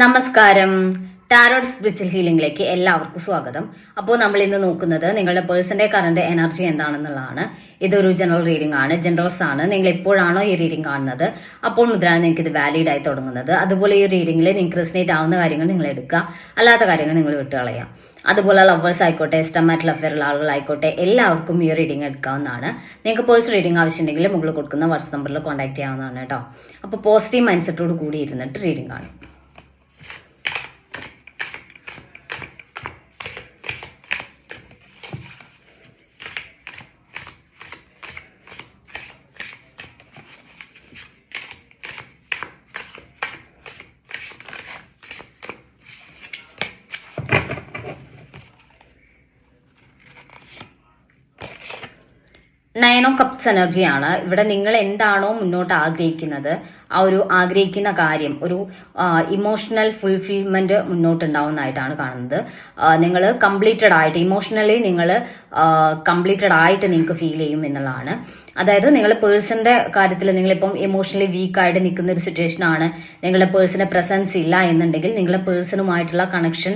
നമസ്കാരം. Tarot spiritual ഹീലിംഗിലേക്ക് എല്ലാവർക്കും സ്വാഗതം. അപ്പോൾ നമ്മൾ ഇന്ന് നോക്കുന്നത് നിങ്ങളുടെ പേഴ്സന്റെ കറണ്ട് എനർജി എന്താണെന്നുള്ളതാണ്. ഇതൊരു ജനറൽ റീഡിംഗ് ആണ്. ജനറൽസ് ആണ്. നിങ്ങൾ എപ്പോഴാണോ ഈ റീഡിംഗ് കാണുന്നത്? അപ്പോൾ മുതലാണ് നിങ്ങൾക്ക് ഇത് വാലിഡ് ആയി തുടങ്ങുന്നത്. അതുപോലെ ഈ റീഡിംഗിൽ നിങ്ങൾക്ക് റെസിനേറ്റ് ആവുന്ന കാര്യങ്ങൾ നിങ്ങൾ എടുക്കുക. അല്ലാത്ത കാര്യങ്ങൾ നിങ്ങൾ വിട്ടുകളയാം അതുപോലെ ലവേഴ്സ് ആയിക്കോട്ടെ ഇഷ്ടമായിട്ടുള്ള അഫെയറുള്ള ആളുകളായിക്കോട്ടെ എല്ലാവർക്കും ഈ റീഡിംഗ് എടുക്കാവുന്നതാണ്. നിങ്ങൾക്ക് പേഴ്സണൽ റീഡിംഗ് ആവശ്യമുണ്ടെങ്കിൽ മുകളിൽ കൊടുക്കുന്ന വാട്സ് നമ്പറിൽ കോൺടാക്ട് ചെയ്യാവുന്നതാണ് കേട്ടോ. അപ്പോൾ പോസിറ്റീവ് മൈൻഡ് സെറ്റോട് കൂടി ഇരുന്നിട്ട് റീഡിംഗ് കാണും കപ്സ് എനർജിയാണ് ഇവിടെ നിങ്ങൾ എന്താണോ മുന്നോട്ട് ആഗ്രഹിക്കുന്നത്. ആ ഒരു ആഗ്രഹിക്കുന്ന കാര്യം ഒരു ഇമോഷണൽ ഫുൾഫിൽമെന്റ് മുന്നോട്ടുണ്ടാവുന്നതായിട്ടാണ് കാണുന്നത്. നിങ്ങൾ കംപ്ലീറ്റഡ് ആയിട്ട് ഇമോഷണലി നിങ്ങൾ കംപ്ലീറ്റഡ് ആയിട്ട് നിങ്ങൾക്ക് ഫീൽ ചെയ്യും എന്നുള്ളതാണ്. അതായത് നിങ്ങൾ പേഴ്സന്റെ കാര്യത്തിൽ നിങ്ങളിപ്പം ഇമോഷണലി വീക്ക് ആയിട്ട് നിൽക്കുന്ന ഒരു സിറ്റുവേഷൻ ആണ് നിങ്ങളുടെ പേഴ്സന്റെ പ്രസൻസ് ഇല്ല എന്നുണ്ടെങ്കിൽ നിങ്ങളുടെ പേഴ്സണുമായിട്ടുള്ള കണക്ഷൻ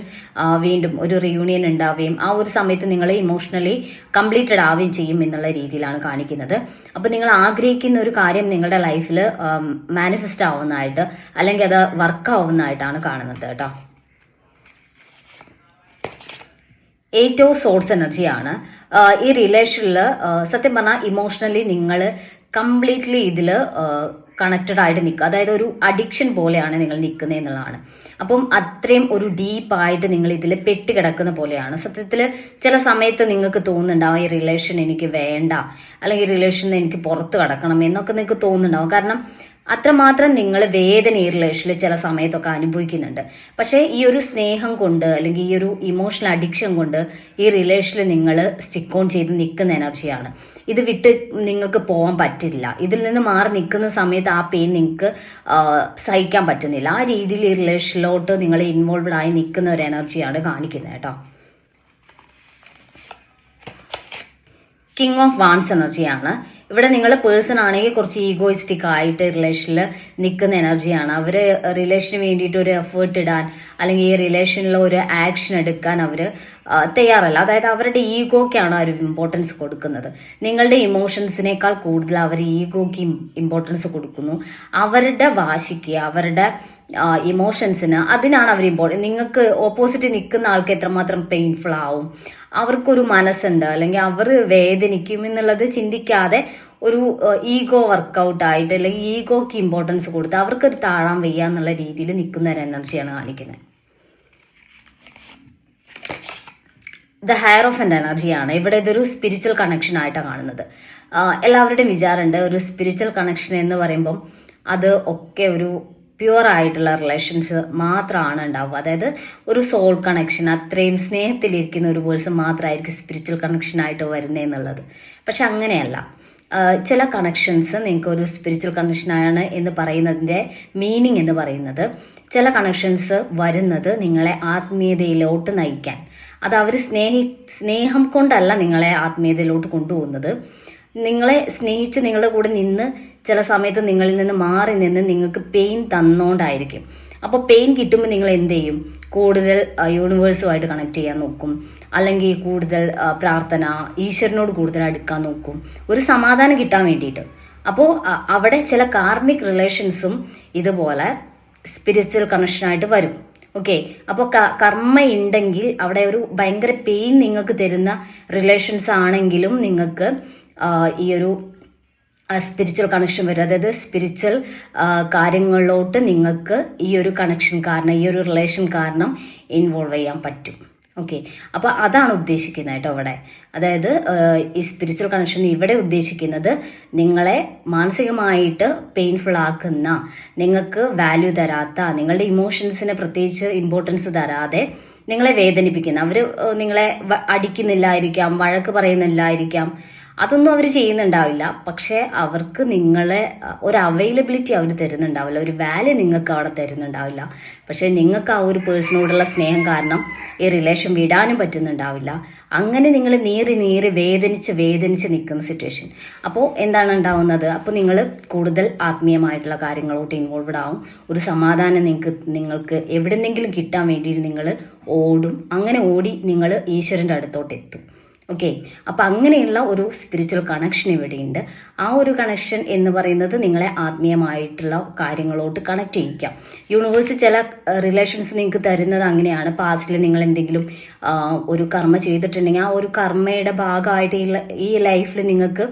വീണ്ടും ഒരു റിയൂണിയൻ ഉണ്ടാവുകയും ആ ഒരു സമയത്ത് നിങ്ങൾ ഇമോഷണലി കംപ്ലീറ്റഡ് ആവുകയും ചെയ്യും എന്നുള്ള രീതിയിലാണ് കാണിക്കുന്നത്. അപ്പൊ നിങ്ങൾ ആഗ്രഹിക്കുന്ന ഒരു കാര്യം നിങ്ങളുടെ ലൈഫിൽ മാനിഫെസ്റ്റ് ആവുന്നതായിട്ട് അല്ലെങ്കിൽ അത് വർക്ക് ആവുന്നതായിട്ടാണ് കാണുന്നത് കേട്ടോ. ഏറ്റവും സോഴ്സ് എനർജിയാണ് ഈ റിലേഷനിൽ സത്യം പറഞ്ഞാൽ ഇമോഷണലി നിങ്ങൾ കംപ്ലീറ്റ്ലി ഇതിൽ കണക്റ്റഡ് ആയിട്ട് നിൽക്കുക അതായത് ഒരു അഡിക്ഷൻ പോലെയാണ് നിങ്ങൾ നിൽക്കുന്നത് എന്നുള്ളതാണ്. അപ്പം അത്രയും ഒരു ഡീപ്പായിട്ട് നിങ്ങൾ ഇതിൽ പെട്ടുകിടക്കുന്ന പോലെയാണ്. സത്യത്തിൽ ചില സമയത്ത് നിങ്ങൾക്ക് തോന്നുന്നുണ്ടാവും ഈ റിലേഷൻ എനിക്ക് വേണ്ട അല്ലെങ്കിൽ ഈ റിലേഷൻ എനിക്ക് പുറത്ത് കടക്കണം എന്നൊക്കെ നിങ്ങൾക്ക് തോന്നുന്നുണ്ടാവും. കാരണം അത്രമാത്രം നിങ്ങൾ വേദന ഈ റിലേഷനിൽ ചില സമയത്തൊക്കെ അനുഭവിക്കുന്നുണ്ട്. പക്ഷേ ഈ ഒരു സ്നേഹം കൊണ്ട് അല്ലെങ്കിൽ ഈ ഒരു ഇമോഷണൽ അഡിക്ഷൻ കൊണ്ട് ഈ റിലേഷനിൽ നിങ്ങൾ സ്റ്റിക്ക് ഓൺ ചെയ്ത് നിൽക്കുന്ന എനർജിയാണ് ഇത് വിട്ട് നിങ്ങൾക്ക് പോകാൻ പറ്റില്ല. ഇതിൽ നിന്ന് മാറി നിൽക്കുന്ന സമയത്ത് ആ പെയിൻ നിങ്ങൾക്ക് സഹിക്കാൻ പറ്റുന്നില്ല. ആ രീതിയിൽ ഈ റിലേഷനിലോട്ട് നിങ്ങൾ ഇൻവോൾവ്ഡ് ആയി നിൽക്കുന്ന ഒരു എനർജിയാണ് കാണിക്കുന്നത് കേട്ടോ. കിങ് ഓഫ് വാൺസ് എനർജിയാണ് ഇവിടെ നിങ്ങൾ പേഴ്സൺ ആണെങ്കിൽ കുറച്ച് ഈഗോയിസ്റ്റിക് ആയിട്ട് റിലേഷനിൽ നിൽക്കുന്ന എനർജിയാണ് അവർ റിലേഷന് വേണ്ടിയിട്ട് ഒരു എഫേർട്ട് ഇടാൻ അല്ലെങ്കിൽ ഈ റിലേഷനിൽ ഒരു ആക്ഷൻ എടുക്കാൻ അവർ തയ്യാറല്ല. അതായത് അവരുടെ ഈഗോക്കാണ് അവർ ഇമ്പോർട്ടൻസ് കൊടുക്കുന്നത്. നിങ്ങളുടെ ഇമോഷൻസിനേക്കാൾ കൂടുതൽ അവർ ഈഗോക്ക് ഇമ്പോർട്ടൻസ് കൊടുക്കുന്നു. അവരുടെ വാശിക്ക് അവരുടെ ഇമോഷൻസിന് അതിനാണ് അവർ ഇമ്പോർട്ടൻ നിങ്ങൾക്ക് ഓപ്പോസിറ്റ് നിൽക്കുന്ന ആൾക്ക് എത്രമാത്രം പെയിൻഫുൾ ആവും. അവർക്കൊരു മനസ്സുണ്ട്. അല്ലെങ്കിൽ അവർ വേദനിക്കും എന്നുള്ളത് ചിന്തിക്കാതെ ഒരു ഈഗോ വർക്കൗട്ട് ആയിട്ട് അല്ലെങ്കിൽ ഈഗോക്ക് ഇമ്പോർട്ടൻസ് കൊടുത്ത് അവർക്കൊരു താഴാൻ വയ്യ എന്നുള്ള രീതിയിൽ നിൽക്കുന്ന ഒരു എനർജിയാണ് കാണിക്കുന്നത്. ദ ഹയർ ഓഫ് എന്റെ എനർജിയാണ് ഇവിടെ ഇതൊരു സ്പിരിച്വൽ കണക്ഷൻ ആയിട്ടാണ് കാണുന്നത്. എല്ലാവരുടെയും വിചാരമുണ്ട്. ഒരു സ്പിരിച്വൽ കണക്ഷൻ എന്ന് പറയുമ്പം അത് ഒക്കെ ഒരു പ്യുവർ ആയിട്ടുള്ള റിലേഷൻസ് മാത്രമാണ് ഉണ്ടാവുക. അതായത് ഒരു സോൾ കണക്ഷൻ അത്രയും സ്നേഹത്തിലിരിക്കുന്ന ഒരു പേഴ്സൺ മാത്രമായിരിക്കും സ്പിരിച്വൽ കണക്ഷൻ ആയിട്ട് വരുന്നത് എന്നുള്ളത്. പക്ഷെ അങ്ങനെയല്ല. ചില കണക്ഷൻസ് നിങ്ങൾക്ക് ഒരു സ്പിരിച്വൽ കണക്ഷനാണ് എന്ന് പറയുന്നതിന്റെ മീനിങ് എന്ന് പറയുന്നത്. ചില കണക്ഷൻസ് വരുന്നത് നിങ്ങളെ ആത്മീയതയിലോട്ട് നയിക്കാൻ. അത് അവർ സ്നേഹി സ്നേഹം കൊണ്ടല്ല നിങ്ങളെ ആത്മീയതയിലോട്ട് കൊണ്ടുപോകുന്നത്. നിങ്ങളെ സ്നേഹിച്ച് നിങ്ങളുടെ കൂടെ നിന്ന് ചില സമയത്ത് നിങ്ങളിൽ നിന്ന് മാറി നിന്ന് നിങ്ങൾക്ക് പെയിൻ തന്നോണ്ടായിരിക്കും. അപ്പോൾ പെയിൻ കിട്ടുമ്പോൾ നിങ്ങൾ എന്ത് ചെയ്യും? കൂടുതൽ യൂണിവേഴ്സുമായിട്ട് കണക്ട് ചെയ്യാൻ നോക്കും. അല്ലെങ്കിൽ കൂടുതൽ പ്രാർത്ഥന ഈശ്വരനോട് കൂടുതൽ അടുക്കാൻ നോക്കും. ഒരു സമാധാനം കിട്ടാൻ വേണ്ടിയിട്ട്. അപ്പോൾ അവിടെ ചില കാർമിക് റിലേഷൻസും ഇതുപോലെ സ്പിരിച്വൽ കണക്ഷനായിട്ട് വരും. ഓക്കെ അപ്പോൾ കർമ്മ ഉണ്ടെങ്കിൽ അവിടെ ഒരു ഭയങ്കര പെയിൻ നിങ്ങൾക്ക് തരുന്ന റിലേഷൻസ് ആണെങ്കിലും നിങ്ങൾക്ക് ഈ ഒരു സ്പിരിച്വൽ കണക്ഷൻ വരും. അതായത് സ്പിരിച്വൽ കാര്യങ്ങളിലോട്ട് നിങ്ങൾക്ക് ഈ ഒരു കണക്ഷൻ കാരണം ഈ ഒരു റിലേഷൻ കാരണം ഇൻവോൾവ് ചെയ്യാൻ പറ്റും. ഓക്കെ അപ്പോൾ അതാണ് ഉദ്ദേശിക്കുന്നത് കേട്ടോ അവിടെ. അതായത് ഈ സ്പിരിച്വൽ കണക്ഷൻ ഇവിടെ ഉദ്ദേശിക്കുന്നത് നിങ്ങളെ മാനസികമായിട്ട് പെയിൻഫുൾ ആക്കുന്ന നിങ്ങൾക്ക് വാല്യൂ തരാത്ത നിങ്ങളുടെ ഇമോഷൻസിന് പ്രത്യേകിച്ച് ഇമ്പോർട്ടൻസ് തരാതെ നിങ്ങളെ വേദനിപ്പിക്കുന്ന. അവർ നിങ്ങളെ അടിക്കുന്നില്ലായിരിക്കാം വഴക്ക് പറയുന്നില്ലായിരിക്കാം. അതൊന്നും അവർ ചെയ്യുന്നുണ്ടാവില്ല. പക്ഷേ അവർക്ക് നിങ്ങളെ ഒരു അവൈലബിലിറ്റി അവർ തരുന്നുണ്ടാവില്ല. ഒരു വാല്യൂ നിങ്ങൾക്ക് അവിടെ തരുന്നുണ്ടാവില്ല. പക്ഷേ നിങ്ങൾക്ക് ആ ഒരു പേഴ്സണോടുള്ള സ്നേഹം കാരണം ഈ റിലേഷൻ വിടാനും പറ്റുന്നുണ്ടാവില്ല. അങ്ങനെ നിങ്ങൾ നീറി നീറി വേദനിച്ച് വേദനിച്ച് നിൽക്കുന്ന സിറ്റുവേഷൻ അപ്പോൾ എന്താണ് ഉണ്ടാവുന്നത്? അപ്പോൾ നിങ്ങൾ കൂടുതൽ ആത്മീയമായിട്ടുള്ള കാര്യങ്ങളോട്ട് ഇൻവോൾവഡ് ആവും. ഒരു സമാധാനം നിങ്ങൾക്ക് നിങ്ങൾക്ക് എവിടെന്നെങ്കിലും കിട്ടാൻ വേണ്ടിയിട്ട് നിങ്ങൾ ഓടും. അങ്ങനെ ഓടി നിങ്ങൾ ഈശ്വരന്റെ അടുത്തോട്ട് എത്തും ഓക്കെ അപ്പം അങ്ങനെയുള്ള ഒരു സ്പിരിച്വൽ കണക്ഷൻ ഇവിടെയുണ്ട്. ആ ഒരു കണക്ഷൻ എന്ന് പറയുന്നത് നിങ്ങളെ ആത്മീയമായിട്ടുള്ള കാര്യങ്ങളോട്ട് കണക്ട് ചെയ്യിക്കാം. യൂണിവേഴ്സ് ചില റിലേഷൻസ് നിങ്ങൾക്ക് തരുന്നത് അങ്ങനെയാണ്. പാസ്റ്റിൽ നിങ്ങൾ എന്തെങ്കിലും ഒരു കർമ്മ ചെയ്തിട്ടുണ്ടെങ്കിൽ ആ ഒരു കർമ്മയുടെ ഭാഗമായിട്ട് ഈ ലൈഫിൽ നിങ്ങൾക്ക്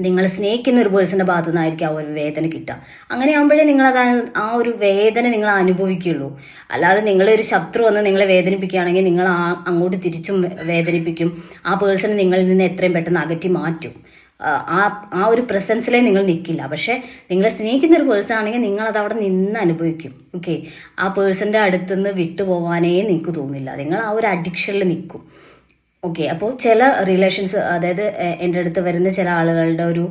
നിങ്ങൾ സ്നേഹിക്കുന്ന ഒരു പേഴ്സന്റെ ഭാഗത്തു നിന്നായിരിക്കും ആ ഒരു വേദന കിട്ടുക. അങ്ങനെ ആകുമ്പോഴേ നിങ്ങൾ അത് ആ ഒരു വേദന നിങ്ങൾ അനുഭവിക്കുള്ളൂ അല്ലാതെ നിങ്ങളെ ഒരു ശത്രു വന്ന് നിങ്ങളെ വേദനിപ്പിക്കുകയാണെങ്കിൽ നിങ്ങൾ ആ അങ്ങോട്ട് തിരിച്ചും വേദനിപ്പിക്കും. ആ പേഴ്സണെ നിങ്ങളിൽ നിന്ന് എത്രയും പെട്ടെന്ന് അകറ്റി മാറ്റും. ആ ആ- ഒരു പ്രസൻസിലേ നിങ്ങൾ നിൽക്കില്ല. പക്ഷെ നിങ്ങളെ സ്നേഹിക്കുന്ന ഒരു പേഴ്സൺ ആണെങ്കിൽ നിങ്ങൾ അത് അവിടെ നിന്ന് അനുഭവിക്കും. ഓക്കെ? ആ പേഴ്സന്റെ അടുത്തുനിന്ന് വിട്ടുപോകാനേ നിങ്ങൾക്ക് തോന്നില്ല. നിങ്ങൾ ആ ഒരു അഡിക്ഷനിൽ നിൽക്കും. ഓക്കെ അപ്പോൾ ചില റിലേഷൻസ് അതായത് എന്റെ അടുത്ത് വരുന്ന ചില ആളുകളുടെ ഒരു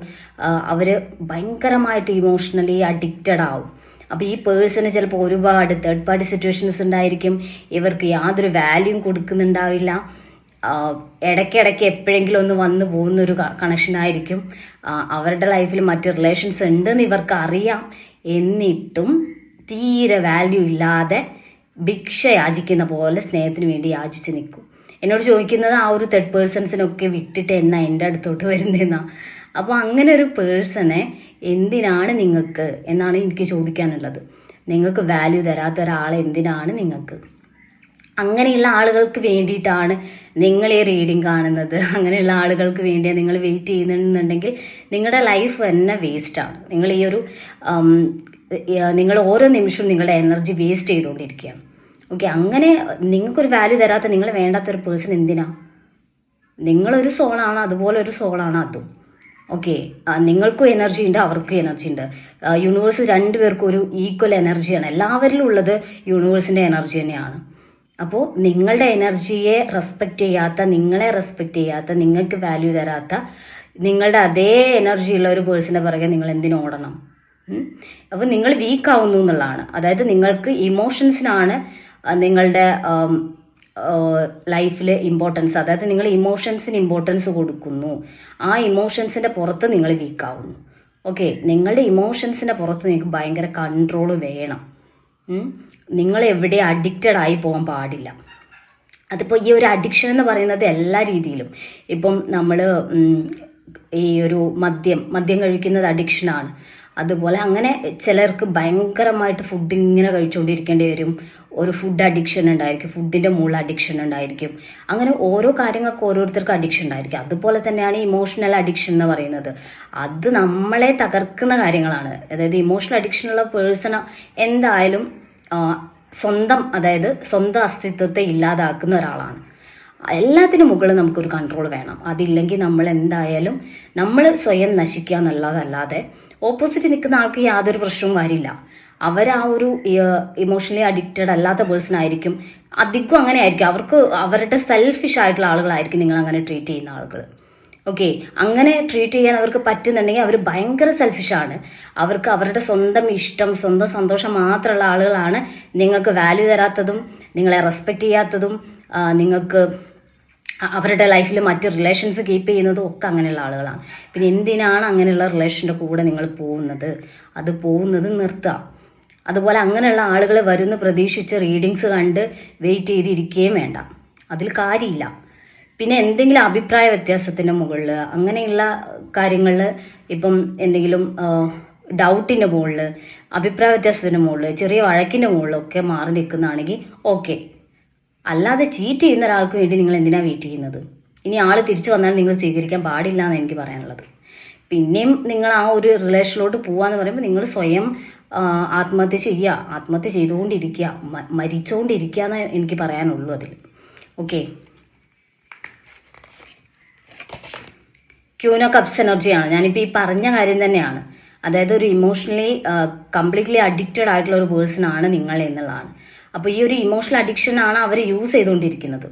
അവർ ഭയങ്കരമായിട്ട് ഇമോഷണലി അഡിക്റ്റഡ് ആവും. അപ്പോൾ ഈ പേഴ്സണ് ചിലപ്പോൾ ഒരുപാട് തേർഡ് പാർട്ടി സിറ്റുവേഷൻസ് ഉണ്ടായിരിക്കും. ഇവർക്ക് യാതൊരു വാല്യൂം കൊടുക്കുന്നുണ്ടാവില്ല. ഇടയ്ക്കിടയ്ക്ക് എപ്പോഴെങ്കിലും ഒന്ന് വന്നു പോകുന്ന ഒരു ആ, അവരുടെ ലൈഫിൽ മറ്റ് റിലേഷൻസ് ഉണ്ടെന്ന് ഇവർക്ക് അറിയാം. എന്നിട്ടും തീരെ വാല്യൂ ഇല്ലാതെ ഭിക്ഷ യാചിക്കുന്ന പോലെ സ്നേഹത്തിന് വേണ്ടി യാചിച്ച് നിൽക്കും. എന്നോട് ചോദിക്കുന്നത് ആ ഒരു തേർഡ് പേഴ്സൺസിനൊക്കെ വിട്ടിട്ട് എന്നാ എന്റെ അടുത്തോട്ട് വരുന്നതെന്നാ അപ്പോൾ അങ്ങനെ ഒരു പേഴ്സണെ എന്തിനാണ് നിങ്ങൾക്ക് എന്നാണ് എനിക്ക് ചോദിക്കാനുള്ളത്. നിങ്ങൾക്ക് വാല്യൂ തരാത്ത ഒരാൾ എന്തിനാണ് നിങ്ങൾക്ക്? അങ്ങനെയുള്ള ആളുകൾക്ക് വേണ്ടിയിട്ടാണ് നിങ്ങൾ ഈ റീഡിങ് കാണുന്നത്. അങ്ങനെയുള്ള ആളുകൾക്ക് വേണ്ടിയാണ് നിങ്ങൾ വെയിറ്റ് ചെയ്യുന്നുണ്ടെങ്കിൽ നിങ്ങളുടെ ലൈഫ് തന്നെ വേസ്റ്റാണ് നിങ്ങൾ ഈ ഒരു നിങ്ങൾ ഓരോ നിമിഷവും നിങ്ങളുടെ എനർജി വേസ്റ്റ് ചെയ്തുകൊണ്ടിരിക്കുകയാണ്. ഓക്കെ അങ്ങനെ നിങ്ങൾക്കൊരു വാല്യൂ തരാത്ത നിങ്ങൾ വേണ്ടാത്തൊരു പേഴ്സൺ എന്തിനാ? നിങ്ങളൊരു സോളാണ് അതുപോലെ ഒരു സോളാണ് അതും. ഓക്കെ നിങ്ങൾക്കും എനർജി ഉണ്ട് അവർക്കും എനർജി ഉണ്ട്. യൂണിവേഴ്സ് രണ്ടുപേർക്കും ഒരു ഈക്വൽ എനർജിയാണ് എല്ലാവരിലും ഉള്ളത് യൂണിവേഴ്സിന്റെ എനർജി തന്നെയാണ്. അപ്പോൾ നിങ്ങളുടെ എനർജിയെ റെസ്പെക്റ്റ് ചെയ്യാത്ത നിങ്ങളെ റെസ്പെക്റ്റ് ചെയ്യാത്ത നിങ്ങൾക്ക് വാല്യൂ തരാത്ത നിങ്ങളുടെ അതേ എനർജി ഉള്ള ഒരു പേഴ്സണിന്റെ പിറകെ നിങ്ങൾ എന്തിനു ഓടണം? അപ്പോൾ നിങ്ങൾ വീക്ക് ആവുന്നു എന്നുള്ളതാണ്. അതായത് നിങ്ങൾക്ക് ഇമോഷൻസിനാണ് നിങ്ങളുടെ ലൈഫിൽ ഇമ്പോർട്ടൻസ് അതായത് നിങ്ങൾ ഇമോഷൻസിന് ഇമ്പോർട്ടൻസ് കൊടുക്കുന്നു. ആ ഇമോഷൻസിന്റെ പുറത്ത് നിങ്ങൾ വീക്കാവുന്നു ഓക്കെ നിങ്ങളുടെ ഇമോഷൻസിന്റെ പുറത്ത് നിങ്ങൾക്ക് ഭയങ്കര കൺട്രോൾ വേണം. നിങ്ങൾ എവിടെ അഡിക്റ്റഡ് ആയി പോകാൻ പാടില്ല. അതിപ്പോൾ ഈ ഒരു അഡിക്ഷൻ എന്ന് പറയുന്നത് എല്ലാ രീതിയിലും. ഇപ്പം നമ്മൾ ഈ ഒരു മദ്യം മദ്യം കഴിക്കുന്നത് അഡിക്ഷനാണ് അതുപോലെ അങ്ങനെ ചിലർക്ക് ഭയങ്കരമായിട്ട് ഫുഡ് ഇങ്ങനെ കഴിച്ചുകൊണ്ടിരിക്കേണ്ടി വരും. ഒരു ഫുഡ് അഡിക്ഷൻ ഉണ്ടായിരിക്കും ഫുഡിന്റെ മുകളിൽ അഡിക്ഷൻ ഉണ്ടായിരിക്കും. അങ്ങനെ ഓരോ കാര്യങ്ങൾക്ക് ഓരോരുത്തർക്ക് അഡിക്ഷൻ ഉണ്ടായിരിക്കും. അതുപോലെ തന്നെയാണ് ഇമോഷണൽ അഡിക്ഷൻ എന്ന് പറയുന്നത്. അത് നമ്മളെ തകർക്കുന്ന കാര്യങ്ങളാണ്. അതായത് ഇമോഷണൽ അഡിക്ഷൻ ഉള്ള പേഴ്സൺ എന്തായാലും സ്വന്തം അതായത് സ്വന്തം അസ്തിത്വത്തെ ഇല്ലാതാക്കുന്ന ഒരാളാണ്. എല്ലാത്തിനും മുകളിൽ നമുക്കൊരു കൺട്രോൾ വേണം. അതില്ലെങ്കിൽ നമ്മൾ എന്തായാലും നമ്മൾ സ്വയം നശിക്കുക എന്നുള്ളതല്ലാതെ ഓപ്പോസിറ്റ് നിൽക്കുന്ന ആൾക്ക് യാതൊരു പ്രശ്നവും വരില്ല. അവർ ആ ഒരു ഇമോഷണലി അഡിക്റ്റഡ് അല്ലാത്ത പേഴ്സൺ ആയിരിക്കും. അധികം അങ്ങനെ ആയിരിക്കും. അവർക്ക് അവരുടെ സെൽഫിഷ് ആയിട്ടുള്ള ആളുകളായിരിക്കും നിങ്ങൾ അങ്ങനെ ട്രീറ്റ് ചെയ്യുന്ന ആളുകൾ. ഓക്കെ അങ്ങനെ ട്രീറ്റ് ചെയ്യാൻ അവർക്ക് പറ്റുന്നുണ്ടെങ്കിൽ അവർ ഭയങ്കര സെൽഫിഷാണ് അവർക്ക് അവരുടെ സ്വന്തം ഇഷ്ടം സ്വന്തം സന്തോഷം മാത്രമുള്ള ആളുകളാണ്. നിങ്ങൾക്ക് വാല്യൂ തരാത്തതും നിങ്ങളെ റെസ്പെക്ട് ചെയ്യാത്തതും നിങ്ങൾക്ക് അവരുടെ ലൈഫിൽ മറ്റ് റിലേഷൻസ് കീപ്പ് ചെയ്യുന്നതും ഒക്കെ അങ്ങനെയുള്ള ആളുകളാണ്. പിന്നെ എന്തിനാണ് അങ്ങനെയുള്ള റിലേഷന്റെ കൂടെ നിങ്ങൾ പോകുന്നത്? അത് പോകുന്നത് നിർത്തുക അതുപോലെ അങ്ങനെയുള്ള ആളുകൾ വരുന്ന പ്രതീക്ഷിച്ച് റീഡിങ്സ് കണ്ട് വെയിറ്റ് ചെയ്തിരിക്കുകയും വേണ്ട. അതിൽ കാര്യമില്ല. പിന്നെ എന്തെങ്കിലും അഭിപ്രായ വ്യത്യാസത്തിന്റെ മുകളിൽ അങ്ങനെയുള്ള കാര്യങ്ങളിൽ ഇപ്പം എന്തെങ്കിലും ഡൗട്ടിന്റെ മുകളിൽ അഭിപ്രായ വ്യത്യാസത്തിന്റെ മുകളിൽ ചെറിയ വഴക്കിന്റെ മുകളിലൊക്കെ മാറി നിൽക്കുന്നതാണെങ്കിൽ ഓക്കെ അല്ലാതെ ചീറ്റ് ചെയ്യുന്ന ഒരാൾക്ക് വേണ്ടി നിങ്ങൾ എന്തിനാ വെയിറ്റ് ചെയ്യുന്നത്? ഇനി ആൾ തിരിച്ചു വന്നാൽ നിങ്ങൾ സ്വീകരിക്കാൻ പാടില്ല എന്ന് എനിക്ക് പറയാനുള്ളത്. പിന്നെയും നിങ്ങൾ ആ ഒരു റിലേഷനിലോട്ട് പോവാന്ന് പറയുമ്പോൾ നിങ്ങൾ സ്വയം ആത്മഹത്യ ചെയ്യുക. ആത്മഹത്യ ചെയ്തുകൊണ്ടിരിക്കുക. മരിച്ചുകൊണ്ടിരിക്കുക എന്ന് എനിക്ക് പറയാനുള്ളൂ അതിൽ. ഓക്കെ ക്യൂനോ കപ്സ് എനർജിയാണ്. ഞാനിപ്പോൾ ഈ പറഞ്ഞ കാര്യം തന്നെയാണ്. അതായത് ഒരു ഇമോഷണലി കംപ്ലീറ്റ്ലി അഡിക്റ്റഡ് ആയിട്ടുള്ള ഒരു പേഴ്സൺ ആണ് നിങ്ങൾ എന്നുള്ളതാണ്. അപ്പോൾ ഈ ഒരു ഇമോഷണൽ അഡിക്ഷൻ ആണ് അവർ യൂസ് ചെയ്തുകൊണ്ടിരിക്കുന്നത്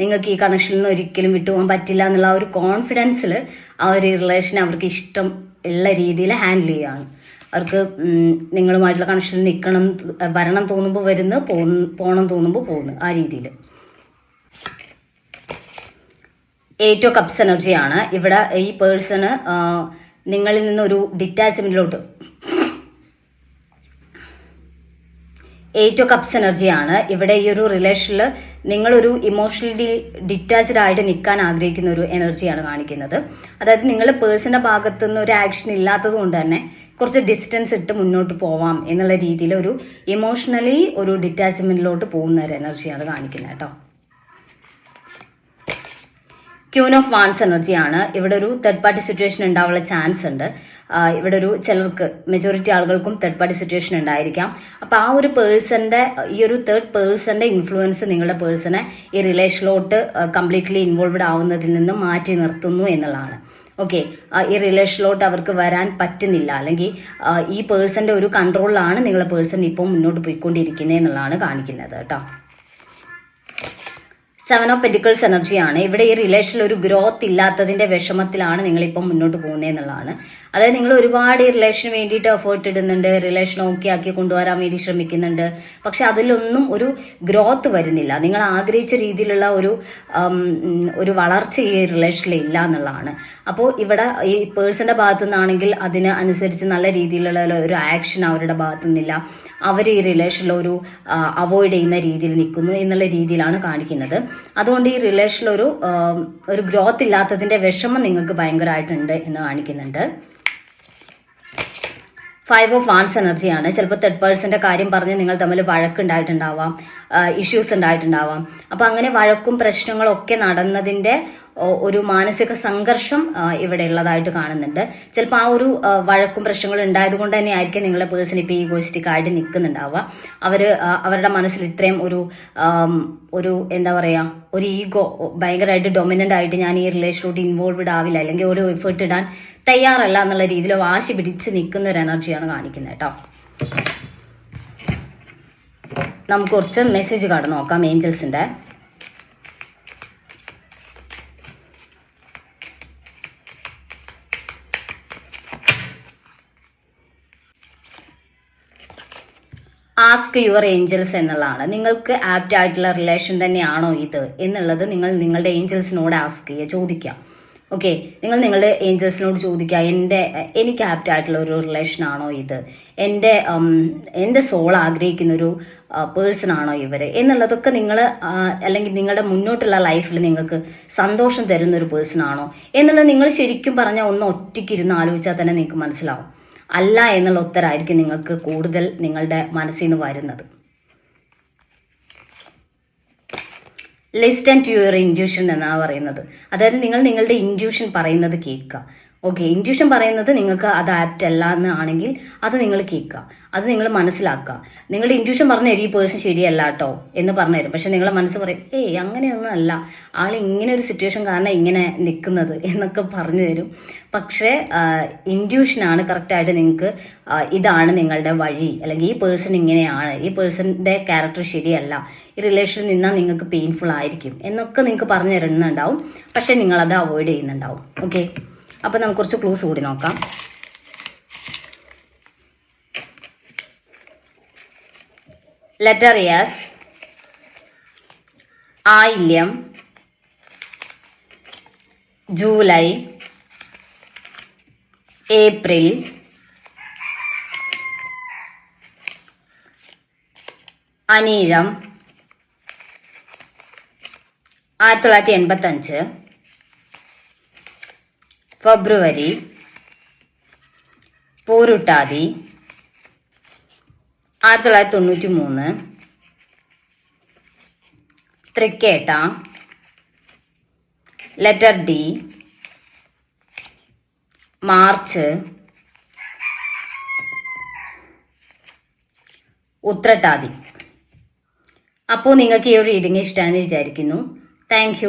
നിങ്ങൾക്ക് ഈ കണക്ഷനിൽ നിന്ന് ഒരിക്കലും വിട്ടുപോകാൻ പറ്റില്ല എന്നുള്ള ആ ഒരു കോൺഫിഡൻസിൽ ആ ഒരു റിലേഷൻ അവർക്ക് ഇഷ്ടം ഉള്ള രീതിയിൽ ഹാൻഡിൽ ചെയ്യുകയാണ്. അവർക്ക് നിങ്ങളുമായിട്ടുള്ള കണക്ഷനിൽ നിൽക്കണം വരണം തോന്നുമ്പോൾ വരുന്നു പോണം പോകണം തോന്നുമ്പോൾ പോകുന്നു ആ രീതിയിൽ. ഏറ്റോ കപ്സ് എനർജിയാണ് ഇവിടെ ഈ പേഴ്സണ് നിങ്ങളിൽ നിന്നൊരു ഡിറ്റാച്ച്മെന്റിലോട്ട് എയ്റ്റ് കപ്സ് എനർജിയാണ് ഇവിടെ ഈ ഒരു റിലേഷനിൽ നിങ്ങളൊരു ഇമോഷണലി ഡിറ്റാച്ച്ഡ് ആയിട്ട് നിൽക്കാൻ ആഗ്രഹിക്കുന്ന ഒരു എനർജിയാണ് കാണിക്കുന്നത്. അതായത് നിങ്ങൾ പേഴ്സണിന്റെ ഭാഗത്തു നിന്ന് ഒരു ആക്ഷൻ ഇല്ലാത്തത് കൊണ്ട് തന്നെ കുറച്ച് ഡിസ്റ്റൻസ് ഇട്ട് മുന്നോട്ട് പോവാം എന്നുള്ള രീതിയിൽ ഒരു ഇമോഷണലി ഒരു ഡിറ്റാച്ച്മെന്റിലോട്ട് പോകുന്ന ഒരു എനർജിയാണ് കാണിക്കുന്നത് കേട്ടോ. ക്യൂൻ ഓഫ് വാൺസ് എനർജിയാണ് ഇവിടെ ഒരു തേർഡ് പാർട്ടി സിറ്റുവേഷൻ ഉണ്ടാവാനുള്ള ചാൻസ് ഉണ്ട്. ഇവിടെ ഒരു ചിലർക്ക് മെജോറിറ്റി ആളുകൾക്കും തേർഡ് പാർട്ടി സിറ്റുവേഷൻ ഉണ്ടായിരിക്കാം. അപ്പൊ ആ ഒരു പേഴ്സന്റെ ഈ ഒരു തേർഡ് പേഴ്സന്റെ ഇൻഫ്ലുവൻസ് നിങ്ങളുടെ പേഴ്സണെ ഈ റിലേഷനിലോട്ട് കംപ്ലീറ്റ്ലി ഇൻവോൾവ്ഡ് ആവുന്നതിൽ നിന്ന് മാറ്റി നിർത്തുന്നു എന്നുള്ളതാണ്. ഓക്കെ ഈ റിലേഷനിലോട്ട് അവർക്ക് വരാൻ പറ്റുന്നില്ല. അല്ലെങ്കിൽ ഈ പേഴ്സന്റെ ഒരു കൺട്രോളിലാണ് നിങ്ങളുടെ പേഴ്സൺ ഇപ്പം മുന്നോട്ട് പോയിക്കൊണ്ടിരിക്കുന്നത് എന്നുള്ളതാണ് കാണിക്കുന്നത് കേട്ടോ. സെവൻ ഓഫ് പെറ്റിക്കിൾസ് എനർജിയാണ് ഇവിടെ ഈ റിലേഷനിൽ ഒരു ഗ്രോത്ത് ഇല്ലാത്തതിന്റെ വിഷമത്തിലാണ് നിങ്ങൾ ഇപ്പം മുന്നോട്ട് പോകുന്നത് എന്നുള്ളതാണ്. അതായത് നിങ്ങൾ ഒരുപാട് ഈ റിലേഷന് വേണ്ടിയിട്ട് എഫേർട്ട് ഇടുന്നുണ്ട് റിലേഷൻ ഓക്കെ ആക്കി കൊണ്ടുവരാൻ വേണ്ടി ശ്രമിക്കുന്നുണ്ട്. പക്ഷെ അതിലൊന്നും ഒരു ഗ്രോത്ത് വരുന്നില്ല. നിങ്ങൾ ആഗ്രഹിച്ച രീതിയിലുള്ള ഒരു ഒരു വളർച്ച ഈ റിലേഷനിൽ ഇല്ല എന്നുള്ളതാണ്. അപ്പോൾ ഇവിടെ ഈ പേഴ്സന്റെ ഭാഗത്തു നിന്നാണെങ്കിൽ അതിന് അനുസരിച്ച് നല്ല രീതിയിലുള്ള ഒരു ആക്ഷൻ അവരുടെ ഭാഗത്തു നിന്നില്ല അവർ ഈ റിലേഷനിൽ ഒരു അവോയ്ഡ് ചെയ്യുന്ന രീതിയിൽ നിൽക്കുന്നു എന്നുള്ള രീതിയിലാണ് കാണിക്കുന്നത്. അതുകൊണ്ട് ഈ റിലേഷനിലൊരു ഒരു ഗ്രോത്ത് ഇല്ലാത്തതിന്റെ വിഷമം നിങ്ങൾക്ക് ഭയങ്കരമായിട്ടുണ്ട് എന്ന് കാണിക്കുന്നുണ്ട്. ഫൈവ് ഓഫ് വാൺസ് എനർജിയാണ് ചിലപ്പോൾ തേർഡ് പേഴ്സന്റെ കാര്യം പറഞ്ഞ് നിങ്ങൾ തമ്മിൽ വഴക്കുണ്ടായിട്ടുണ്ടാവാം ഇഷ്യൂസ് ഉണ്ടായിട്ടുണ്ടാവാം. അപ്പൊ അങ്ങനെ വഴക്കും പ്രശ്നങ്ങളും ഒക്കെ നടന്നതിന്റെ ഒരു മാനസിക സംഘർഷം ഇവിടെ ഉള്ളതായിട്ട് കാണുന്നുണ്ട്. ചിലപ്പോൾ ആ ഒരു വഴക്കും പ്രശ്നങ്ങളും ഉണ്ടായത് കൊണ്ട് തന്നെ ആയിരിക്കും നിങ്ങളുടെ പേഴ്സൺ ഇപ്പൊ ഈഗോയിസ്റ്റിക് ആയിട്ട് നിൽക്കുന്നുണ്ടാവുക. അവർ അവരുടെ മനസ്സിൽ ഇത്രയും ഒരു ഒരു എന്താ പറയുക ഒരു ഈഗോ ഭയങ്കരമായിട്ട് ഡൊമിനന്റ് ആയിട്ട് ഞാൻ ഈ റിലേഷനിലോട്ട് ഇൻവോൾവ്ഡ് ആവില്ല. അല്ലെങ്കിൽ ഒരു എഫേർട്ട് ഇടാൻ തയ്യാറല്ല എന്നുള്ള രീതിയിൽ വാശി പിടിച്ച് നിൽക്കുന്ന ഒരു എനർജിയാണ് കാണിക്കുന്നത് കേട്ടോ. നമുക്ക് കുറച്ച് മെസ്സേജ് കാർഡ് നോക്കാം ഏഞ്ചൽസിന്റെ ആസ്ക് യുവർ ഏഞ്ചൽസ് എന്നുള്ളതാണ്. നിങ്ങൾക്ക് ആപ്റ്റ് ആയിട്ടുള്ള റിലേഷൻ തന്നെയാണോ ഇത് എന്നുള്ളത് നിങ്ങൾ നിങ്ങളുടെ ഏഞ്ചൽസിനോട് ആസ്ക് ചെയ്യുക ചോദിക്കാം ഓക്കെ നിങ്ങൾ നിങ്ങളുടെ ഏഞ്ചൽസിനോട് ചോദിക്കുക എന്റെ എനിക്ക് ആപ്റ്റ് ആയിട്ടുള്ള ഒരു റിലേഷൻ ആണോ ഇത്? എന്റെ എന്റെ സോൾ ആഗ്രഹിക്കുന്ന ഒരു പേഴ്സൺ ആണോ ഇവർ? എന്നുള്ളതൊക്കെ നിങ്ങൾ അല്ലെങ്കിൽ നിങ്ങളുടെ മുന്നോട്ടുള്ള ലൈഫിൽ നിങ്ങൾക്ക് സന്തോഷം തരുന്ന ഒരു പേഴ്സൺ ആണോ? എന്നുള്ളത് നിങ്ങൾ ശരിക്കും പറഞ്ഞാൽ ഒന്ന് ഒറ്റയ്ക്ക് ഇരുന്ന് ആലോചിച്ചാൽ തന്നെ നിങ്ങൾക്ക് മനസ്സിലാവും. അല്ല എന്നുള്ള ഉത്തരമായിരിക്കും നിങ്ങൾക്ക് കൂടുതൽ നിങ്ങളുടെ മനസ്സിൽ നിന്ന് വരുന്നത്. Listen to your intuition എന്നാണ് പറയുന്നത്. അതായത് നിങ്ങൾ നിങ്ങളുടെ ഇൻഡ്യൂഷൻ പറയുന്നത് കേൾക്കുക. ഓക്കെ ഇൻഡ്യൂഷൻ പറയുന്നത് നിങ്ങൾക്ക് അത് ആപ്റ്റ് അല്ല എന്നാണെങ്കിൽ അത് നിങ്ങൾ കേൾക്കുക. അത് നിങ്ങൾ മനസ്സിലാക്കുക. നിങ്ങളുടെ ഇൻഡ്യൂഷൻ പറഞ്ഞു തരും ഈ പേഴ്സൺ ശരിയല്ല കേട്ടോ എന്ന് പറഞ്ഞു തരും പക്ഷെ നിങ്ങളെ മനസ്സ് പറയും ഏയ് അങ്ങനെയൊന്നും അല്ല. ആൾ ഇങ്ങനെ ഒരു സിറ്റുവേഷൻ കാരണം ഇങ്ങനെ നിൽക്കുന്നത് എന്നൊക്കെ പറഞ്ഞു തരും പക്ഷേ ഇൻഡ്യൂഷനാണ് കറക്റ്റായിട്ട് നിങ്ങൾക്ക് ഇതാണ് നിങ്ങളുടെ വഴി. അല്ലെങ്കിൽ ഈ പേഴ്സൺ ഇങ്ങനെയാണ്. ഈ പേഴ്സണിന്റെ ക്യാരക്ടർ ശരിയല്ല. ഈ റിലേഷനിൽ നിന്നാൽ നിങ്ങൾക്ക് പെയിൻഫുൾ ആയിരിക്കും. എന്നൊക്കെ നിങ്ങൾക്ക് പറഞ്ഞു തരുന്നുണ്ടാവും പക്ഷെ നിങ്ങളത് അവോയ്ഡ് ചെയ്യുന്നുണ്ടാവും. ഓക്കെ അപ്പൊ നമുക്ക് കുറച്ച് ക്ലൂസ് കൂടി നോക്കാം. Letter S Ayilyam. July. April. Anizham. ആയിരത്തി തൊള്ളായിരത്തി എൺപത്തി അഞ്ച് ഫെബ്രുവരി പോരുട്ടാതി ആയിരത്തി തൊള്ളായിരത്തി തൊണ്ണൂറ്റി മൂന്ന് Thrikketta letter D March Uthrattathi. അപ്പോൾ നിങ്ങൾക്ക് ഈ ഒരു റീഡിംഗ് ഇഷ്ടമാണെന്ന് വിചാരിക്കുന്നു. താങ്ക്